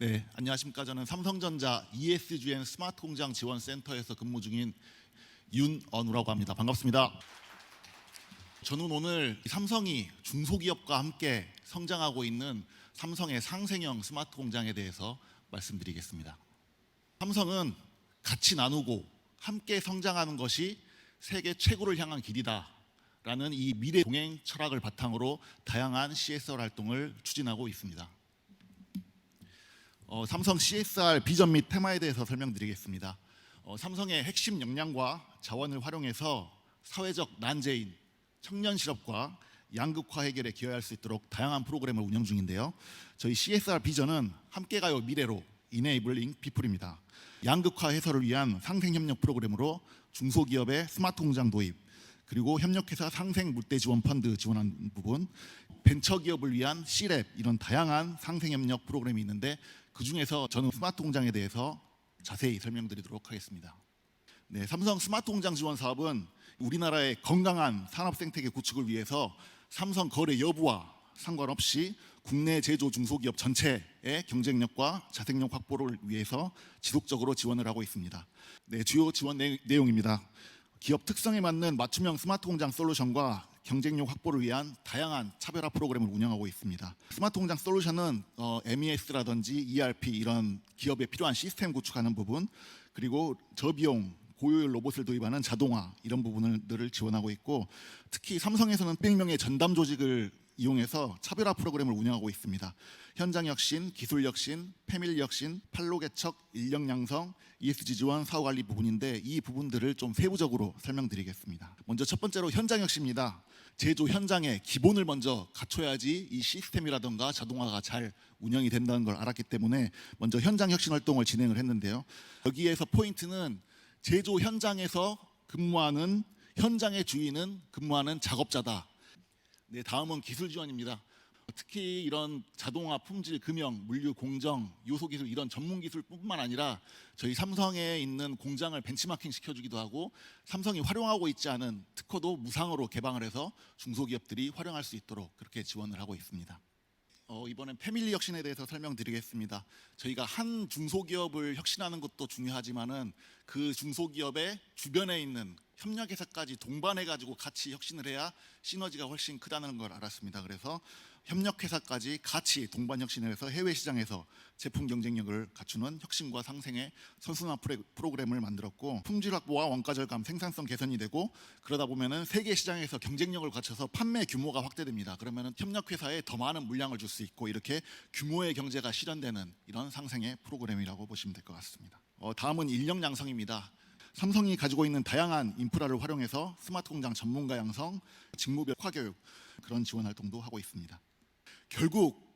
네, 안녕하십니까. 저는 삼성전자 ESGN 스마트 공장 지원 센터에서 근무 중인 윤언우라고 합니다. 반갑습니다. 저는 오늘 삼성이 중소기업과 함께 성장하고 있는 삼성의 상생형 스마트 공장에 대해서 말씀드리겠습니다. 삼성은 같이 나누고 함께 성장하는 것이 세계 최고를 향한 길이다 라는 이 미래 동행 철학을 바탕으로 다양한 CSR 활동을 추진하고 있습니다. 어, 삼성 CSR 비전 및 테마에 대해서 설명드리겠습니다. 어, 삼성의 핵심 역량과 자원을 활용해서 사회적 난제인 청년 실업과 양극화 해결에 기여할 수 있도록 다양한 프로그램을 운영 중인데요. 저희 CSR 비전은 함께 가요 미래로 이네이블링 피플입니다. 양극화 해소를 위한 상생 협력 프로그램으로 중소기업의 스마트 공장 도입 그리고 협력회사 상생 물대 지원 펀드 지원한 부분 벤처 기업을 위한 C랩 이런 다양한 상생 협력 프로그램이 있는데 그 중에서 저는 스마트 공장에 대해서 자세히 설명드리도록 하겠습니다. 네, 삼성 스마트 공장 지원 사업은 우리나라의 건강한 산업 생태계 구축을 위해서 삼성 거래 여부와 상관없이 국내 제조 중소기업 전체의 경쟁력과 자생력 확보를 위해서 지속적으로 지원을 하고 있습니다. 네, 주요 지원 내, 내용입니다. 기업 특성에 맞는 맞춤형 스마트 공장 솔루션과 경쟁력 확보를 위한 다양한 차별화 프로그램을 운영하고 있습니다. 스마트 공장 솔루션은 어, MES라든지 ERP 이런 기업에 필요한 시스템 구축하는 부분 그리고 저비용 고효율 로봇을 도입하는 자동화 이런 부분들을 지원하고 있고 특히 삼성에서는 100명의 전담 조직을 이용해서 차별화 프로그램을 운영하고 있습니다. 현장 혁신, 기술 혁신, 패밀리 혁신, 판로 개척, 인력 양성, ESG 지원, 사후 관리 부분인데 이 부분들을 좀 세부적으로 설명드리겠습니다. 먼저 첫 번째로 현장 혁신입니다. 제조 현장에 기본을 먼저 갖춰야지 이 시스템이라든가 자동화가 잘 운영이 된다는 걸 알았기 때문에 먼저 현장 혁신 활동을 진행을 했는데요. 여기에서 포인트는 제조 현장에서 근무하는 현장의 주인은 근무하는 작업자다. 네, 다음은 기술 지원입니다. 특히 이런 자동화, 품질, 금형, 물류, 공정, 요소 기술 이런 전문 기술뿐만 아니라 저희 삼성에 있는 공장을 벤치마킹 시켜주기도 하고 삼성이 활용하고 있지 않은 특허도 무상으로 개방을 해서 중소기업들이 활용할 수 있도록 그렇게 지원을 하고 있습니다. 어, 이번엔 패밀리 혁신에 대해서 설명드리겠습니다. 저희가 한 중소기업을 혁신하는 것도 중요하지만은 그 중소기업의 주변에 있는 협력회사까지 동반해 가지고 같이 혁신을 해야 시너지가 훨씬 크다는 걸 알았습니다. 그래서 협력회사까지 같이 동반 혁신을 해서 해외 시장에서 제품 경쟁력을 갖추는 혁신과 상생의 선순환 프로그램을 만들었고 품질 확보와 원가 절감, 생산성 개선이 되고 그러다 보면은 세계 시장에서 경쟁력을 갖춰서 판매 규모가 확대됩니다. 그러면은 협력회사에 더 많은 물량을 줄 수 있고 이렇게 규모의 경제가 실현되는 이런 상생의 프로그램이라고 보시면 될 것 같습니다. 어, 다음은 인력 양성입니다. 삼성이 가지고 있는 다양한 인프라를 활용해서 스마트 공장 전문가 양성, 직무별跨교육 그런 지원 활동도 하고 있습니다. 결국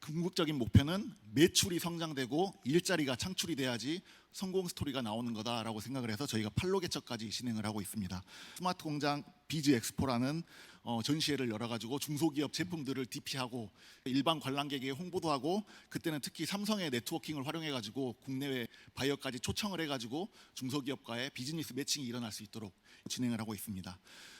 궁극적인 목표는 매출이 성장되고 일자리가 창출이 돼야지 성공 스토리가 나오는 거다라고 생각을 해서 저희가 팔로 개척까지 진행을 하고 있습니다. 스마트 공장 비즈 엑스포라는 어, 전시회를 열어가지고 중소기업 제품들을 DP하고 일반 관람객에게 홍보도 하고 그때는 특히 삼성의 네트워킹을 활용해가지고 국내외 바이어까지 초청을 해가지고 중소기업과의 비즈니스 매칭이 일어날 수 있도록 진행을 하고 있습니다.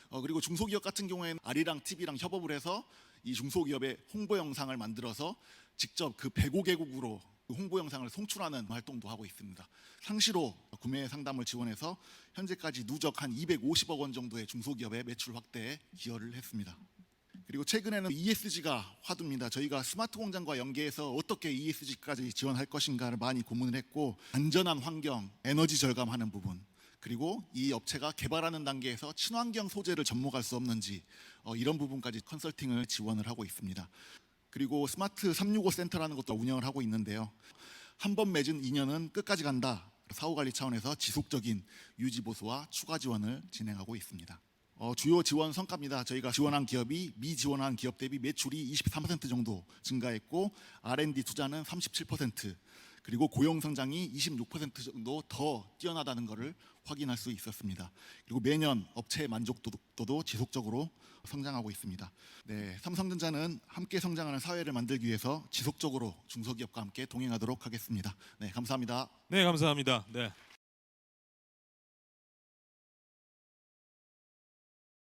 어, 그리고 중소기업 같은 경우에는 아리랑 TV랑 협업을 해서 이 중소기업의 홍보 영상을 만들어서 직접 그 105개국으로 홍보 영상을 송출하는 활동도 하고 있습니다. 상시로 구매 상담을 지원해서 현재까지 누적 한 250억 원 정도의 중소기업의 매출 확대에 기여를 했습니다. 그리고 최근에는 ESG가 화두입니다. 저희가 스마트 공장과 연계해서 어떻게 ESG까지 지원할 것인가를 많이 고민을 했고 안전한 환경, 에너지 절감하는 부분, 그리고 이 업체가 개발하는 단계에서 친환경 소재를 접목할 수 없는지 어, 이런 부분까지 컨설팅을 지원을 하고 있습니다. 그리고 스마트 365 센터라는 것도 운영을 하고 있는데요. 한 번 맺은 인연은 끝까지 간다. 사후 관리 차원에서 지속적인 유지 보수와 추가 지원을 진행하고 있습니다. 어, 주요 지원 성과입니다. 저희가 지원한 기업이 미지원한 기업 대비 매출이 23% 정도 증가했고 R&D 투자는 37% 그리고 고용 성장이 26% 정도 더 뛰어나다는 것을 확인할 수 있었습니다. 그리고 매년 업체 만족도도 지속적으로 성장하고 있습니다. 네, 삼성전자는 함께 성장하는 사회를 만들기 위해서 지속적으로 중소기업과 함께 동행하도록 하겠습니다. 네, 감사합니다. 네, 감사합니다. 네.